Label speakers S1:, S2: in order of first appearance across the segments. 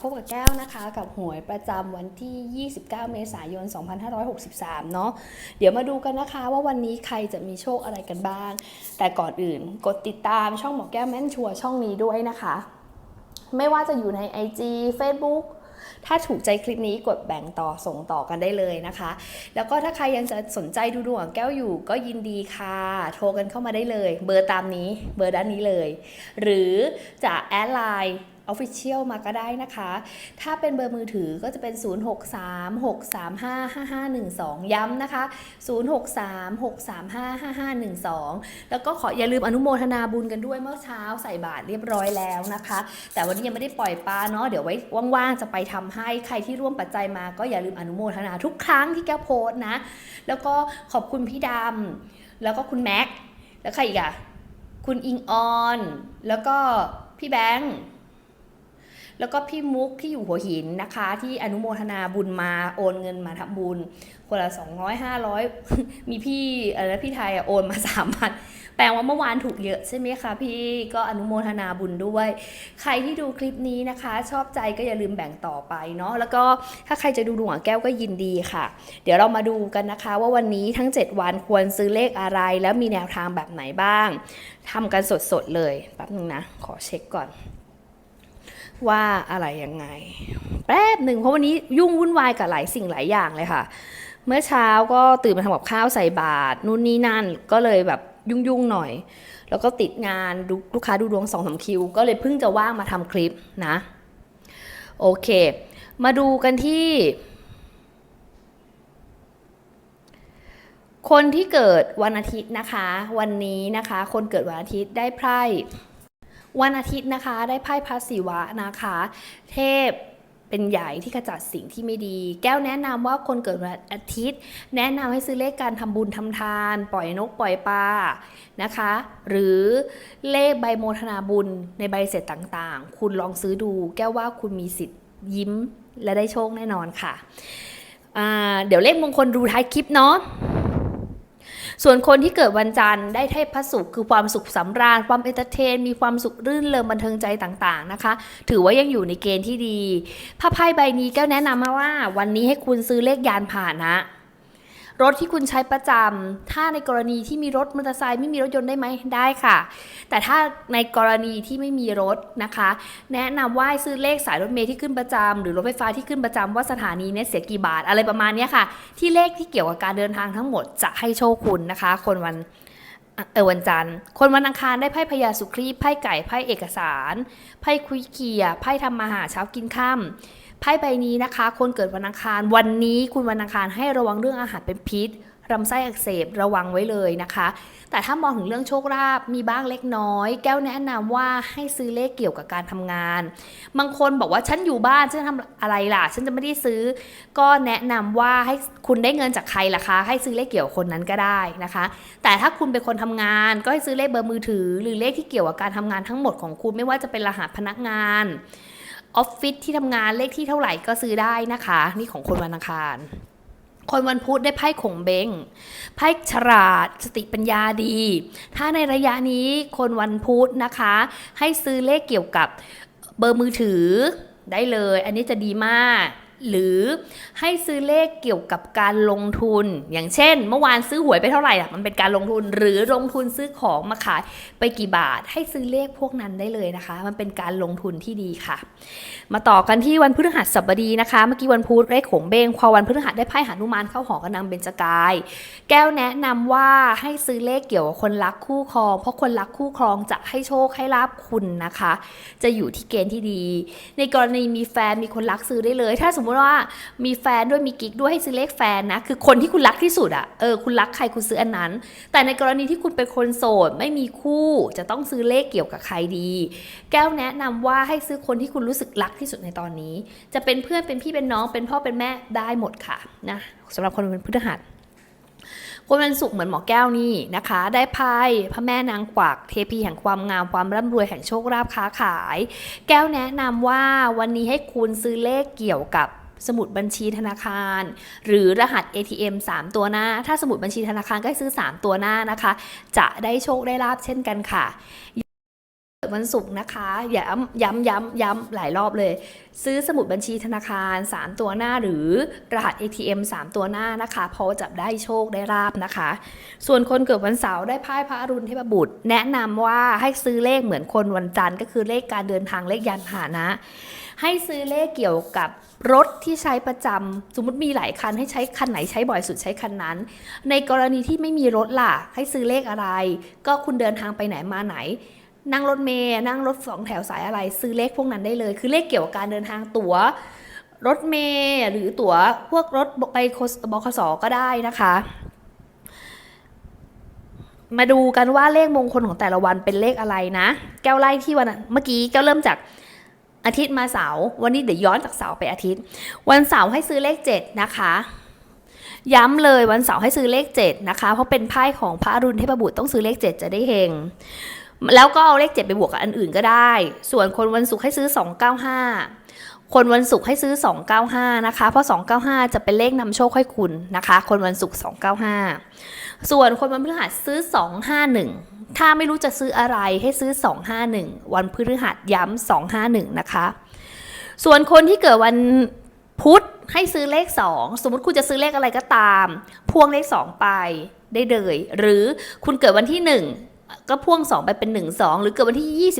S1: พบกับแก้วนะคะ กับหวยประจำวันที่ 29 เมษายน 2563 เนาะเดี๋ยวมาดูกันนะคะว่าวันนี้ใครจะมีโชคอะไรกันบ้าง แต่ก่อนอื่นกดติดตามช่องหมอแก้วแม่นชัวช่องนี้ด้วยนะคะ ไม่ว่าจะอยู่ใน IG Facebook ถ้าถูกใจคลิปนี้กดแบ่งต่อส่งต่อกันได้เลยนะคะ แล้วก็ถ้าใครยังจะสนใจดูดวงแก้วอยู่ก็ยินดีค่ะ โทรกันเข้ามาได้เลย เบอร์ตามนี้เบอร์ด้านนี้เลย หรือจะแอดไลน์ Official มาก็ได้นะคะ ถ้าเป็นเบอร์มือถือก็จะเป็น 0636355512 ย้ำนะคะ 0636355512 แล้วก็ขออย่าลืมอนุโมทนาบุญกันด้วยเมื่อเช้าใส่บาตรเรียบร้อยแล้วนะคะ แต่วันนี้ยังไม่ได้ปล่อยปลาเนาะเดี๋ยวไว้ว่างๆจะไปทำให้ใครที่ร่วมปัจจัยมาก็อย่าลืมอนุโมทนาทุกครั้งที่แกโพสต์นะ แล้วก็ขอบคุณพี่ดำแล้วก็คุณแม็กแล้วใครอีกอะคุณอิงออน แล้วก็พี่แบงค์ แล้วก็พี่มุกที่อยู่หัวหินนะคะ ที่อนุโมทนาบุญมาโอนเงินมาทำบุญคนละ200 500 มีพี่อะไรนะพี่ไทยโอนมา3,000แปลว่าเมื่อวานถูกเยอะใช่ไหมคะพี่ก็อนุโมทนาบุญด้วย ใครที่ดูคลิปนี้นะคะ ชอบใจก็อย่าลืมแบ่งต่อไปเนาะแล้วก็ถ้าใครจะดูดวงแก้วก็ยินดีค่ะ เดี๋ยวเรามาดูกันนะคะ ว่าวันนี้ทั้ง 7 วันควรซื้อเลขอะไร แล้วมีแนวทางแบบไหนบ้างทำกันสดๆเลยแป๊บนึงนะ ขอเช็คก่อน ว่าอะไรยังไง แป๊บหนึ่งเพราะวันนี้ยุ่งวุ่นวายกับหลายสิ่งหลายอย่างเลยค่ะ เมื่อเช้าก็ตื่นมาทำกับข้าวใส่บาตรนู่นนี่นั่นก็เลยแบบยุ่งๆหน่อย แล้วก็ติดงานดูลูกค้าดูดวงสองสามคิว ก็เลยเพิ่งจะว่างมาทำคลิปนะ โอเค มาดูกันที่ คนที่เกิดวันอาทิตย์นะคะ วันนี้นะคะ คนเกิดวันอาทิตย์ได้ไพร่ วันอาทิตย์นะคะ ได้ไพ่พระศิวะนะคะ เทพเป็นใหญ่ที่ขจัดสิ่งที่ไม่ดี แก้วแนะนำว่าคนเกิดวันอาทิตย์ แนะนำให้ซื้อเลขการทำบุญทำทาน ปล่อยนกปล่อยปลานะคะ หรือเลขใบโมทนาบุญในใบเสร็จต่างๆ คุณลองซื้อดู แก้วว่าคุณมีสิทธิ์ยิ้มและได้โชคแน่นอนค่ะ เดี๋ยวเลขมงคลดูท้ายคลิปเนาะ ส่วนคนที่เกิดวันจันทร์ได้เทพพระศุกร์คือความสุขสำราญความเอนเตอร์เทน มีความสุขรื่นเริงบันเทิงใจต่างๆนะคะ ถือว่ายังอยู่ในเกณฑ์ที่ดีพระไพ่ใบนี้แก้วแนะนำมาว่า วันนี้ให้คุณซื้อเลขยานผ่านนะ รถที่คุณใช้ประจำถ้าในกรณีที่มีรถมอเตอร์ไซค์ไม่มีรถยนต์ได้ไหมได้ค่ะ แต่ถ้าในกรณีที่ไม่มีรถนะคะ แนะนำว่าซื้อเลขสายรถเมล์ที่ขึ้นประจำหรือรถไฟฟ้าที่ขึ้นประจำว่าสถานีเนี้ยเสียกี่บาทอะไรประมาณนี้ค่ะ ที่เลขที่เกี่ยวกับการเดินทางทั้งหมดจะให้โชคคุณนะคะ คนวันเออวันจันทร์ คนวันอังคารได้ไพ่พญาสุครีพไพ่ไก่ไพ่เอกสาร ไพ่คุยเคียร์ไพ่ทำมาหาเช้ากินค่ำ ไพ่ใบนี้นะคะ คนเกิดวันอังคาร วันนี้คุณวันอังคารให้ระวังเรื่องอาหารเป็นพิษลำไส้อักเสบระวังไว้เลยนะคะ แต่ถ้ามองถึงเรื่องโชคลาภมีบ้างเล็กน้อย แก้วแนะนำว่าให้ซื้อเลขเกี่ยวกับการทำงาน บางคนบอกว่าฉันอยู่บ้านฉันทำอะไรล่ะ ฉันจะไม่ได้ซื้อ ก็แนะนำว่าให้คุณได้เงินจากใครล่ะคะ ให้ซื้อเลขเกี่ยวกับคนนั้นก็ได้นะคะ แต่ถ้าคุณเป็นคนทำงาน ก็ให้ซื้อเลขเบอร์มือถือ หรือเลขที่เกี่ยวกับการทำงานทั้งหมดของคุณไม่ว่าจะเป็นรหัสพนักงาน ออฟฟิศที่ทำงานเลขที่เท่าไหร่ก็ซื้อได้นะคะ นี่ของคนวันอังคาร คนวันพุธได้ไพ่ขงเบงไพ่ฉลาด สติปัญญาดี ถ้าในระยะนี้คนวันพุธนะคะ ให้ซื้อเลขเกี่ยวกับเบอร์มือถือได้เลย อันนี้จะดีมาก หรือให้ซื้อเลขเกี่ยวกับการลงทุน อย่างเช่น เมื่อวานซื้อหวยไปเท่าไหร่อะมันเป็นการลงทุนหรือลงทุนซื้อของมาขายไปกี่บาท ให้ซื้อเลขพวกนั้นได้เลยนะคะ มันเป็นการลงทุนที่ดีค่ะ มาต่อกันที่วันพฤหัสบดีนะคะ เมื่อกี้วันพุธเลขขงเบงพอวันพฤหัสได้ไพ่หานุมานเข้าหอกับนางเบญจกาย แก้วแนะนำว่าให้ซื้อเลขเกี่ยวกับคนรักคู่ครอง เพราะคนรักคู่ครองจะให้โชคให้ลาบคุณนะคะ จะอยู่ที่เกณฑ์ที่ดี ในกรณีมีแฟนมีคนรักซื้อได้เลย ถ้าสมมติว่ามีแฟนด้วยมีกิ๊กด้วยให้ซื้อเลขแฟนนะ คือคนที่คุณรักที่สุดอะเออคุณรักใครคุณซื้ออันนั้น แต่ในกรณีที่คุณเป็นคนโสดไม่มีคู่จะต้องซื้อเลขเกี่ยวกับใครดี แก้วแนะนำว่าให้ซื้อคนที่คุณรู้สึกรักที่สุดในตอนนี้ จะเป็นเพื่อนเป็นพี่เป็นน้องเป็นพ่อเป็นแม่ได้หมดค่ะนะสำหรับคนเป็นพฤหัสคนวันศุกร์เหมือนหมอแก้วนี่นะคะ ได้ไพ่พระแม่นางกวักเทพีแห่งความงามความร่ำรวยแห่งโชคลาภค้าขาย แก้วแนะนำว่าวันนี้ให้คุณซื้อเลขเกี่ยวกับ สมุดบัญชีธนาคาร หรือรหัส ATM 3 ตัวหน้า ถ้าสมุดบัญชีธนาคารก็ซื้อ 3 ตัวหน้านะคะ จะได้โชคได้ลาบเช่นกันค่ะวันศุกร์นะคะ ย้ำย้ำย้ำย้ำหลายรอบเลย ซื้อสมุดบัญชีธนาคาร 3 ตัวหน้าหรือรหัส ATM 3 ตัวหน้านะคะเพราะว่าจะได้โชคได้ราบนะคะ ส่วนคนเกิดวันเสาร์ได้ไพ่พระอรุณเทพบุตร แนะนำว่าให้ซื้อเลขเหมือนคนวันจันทร์ก็คือเลขการเดินทางเลขยานพาหนะ ให้ซื้อเลขเกี่ยวกับรถที่ใช้ประจำสมมติมีหลายคันให้ใช้คันไหนใช้บ่อยสุดใช้คันนั้น ในกรณีที่ไม่มีรถล่ะ ให้ซื้อเลขอะไร ก็คุณเดินทางไปไหนมาไหน นั่งรถเมย์นั่งรถสองแถวสายอะไร ซื้อเลขพวกนั้นได้เลย คือเลขเกี่ยวกับการเดินทางตั๋วรถเมย์หรือตั๋วพวกรถไปบคสก็ได้นะคะ มาดูกันว่าเลขมงคลของแต่ละวันเป็นเลขอะไรนะ แก้วไล่ที่วันนั้นเมื่อกี้แก้วเริ่มจาก อาทิตย์มาเสาร์วันนี้เดี๋ยวย้อนจากเสาร์ไปอาทิตย์ วันเสาร์ให้ซื้อเลข 7 นะคะย้ำเลยวันเสาร์ให้ซื้อเลข 7 นะคะ เพราะเป็นไพ่ของพระอรุณเทพบุตรต้องซื้อเลข 7 จะได้เฮงแล้วก็เอาเลข 7 ไปบวกกับอันอื่นก็ได้ ส่วนคนวันศุกร์ให้ซื้อ 295 คนวันศุกร์ให้ซื้อ 295 นะคะ เพราะ 295 จะเป็นเลขนำโชคให้คุณนะคะ คนวันศุกร์295 ส่วนคนวันพฤหัสซื้อ 251 ถ้าไม่รู้จะซื้ออะไรให้ซื้อ 251 วันพฤหัสย้ำ251 นะคะ ส่วนคนที่เกิดวันพุธให้ซื้อเลข 2 สมมติคุณจะซื้อเลขอะไรก็ตาม พ่วงเลข 2 ไปได้เลย หรือคุณเกิดวันที่ 1 ก็พ่วง 2 ไปเป็น 1 2 หรือเกิดวันที่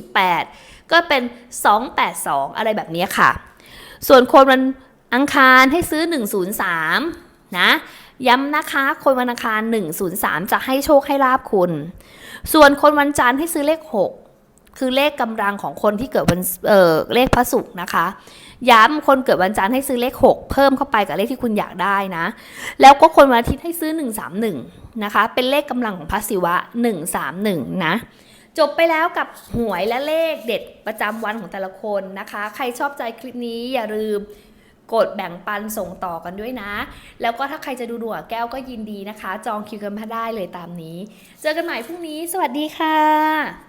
S1: 28 ก็เป็น 282 อะไรแบบนี้ค่ะ ส่วนคนวันอังคารให้ซื้อ 103 นะ ย้ำนะคะ คนวันอังคาร 103 จะให้โชคให้ลาบคุณ ส่วนคนวันจันทร์ให้ซื้อเลข 6 คือเลขกำลังของคนที่เกิดวันเออเลขพระศุกร์นะคะ ย้ำคนเกิดวันจันทร์ให้ซื้อเลข 6 เพิ่มเข้าไปกับเลขที่คุณอยากได้นะ แล้วก็คนวันอาทิตย์ให้ซื้อ 131 นะคะ เป็นเลขกำลังของพระศิวะ 131 นะจบไปแล้วกับหวยและเลขเด็ดประจำวันของแต่ละคนนะคะ ใครชอบใจคลิปนี้อย่าลืม กดแบ่งปันส่งต่อกันด้วยนะ แล้วก็ถ้าใครจะดูดวงแก้วก็ยินดีนะคะ จองคิวกันมาได้เลยตามนี้ เจอกันใหม่พรุ่งนี้ สวัสดีค่ะ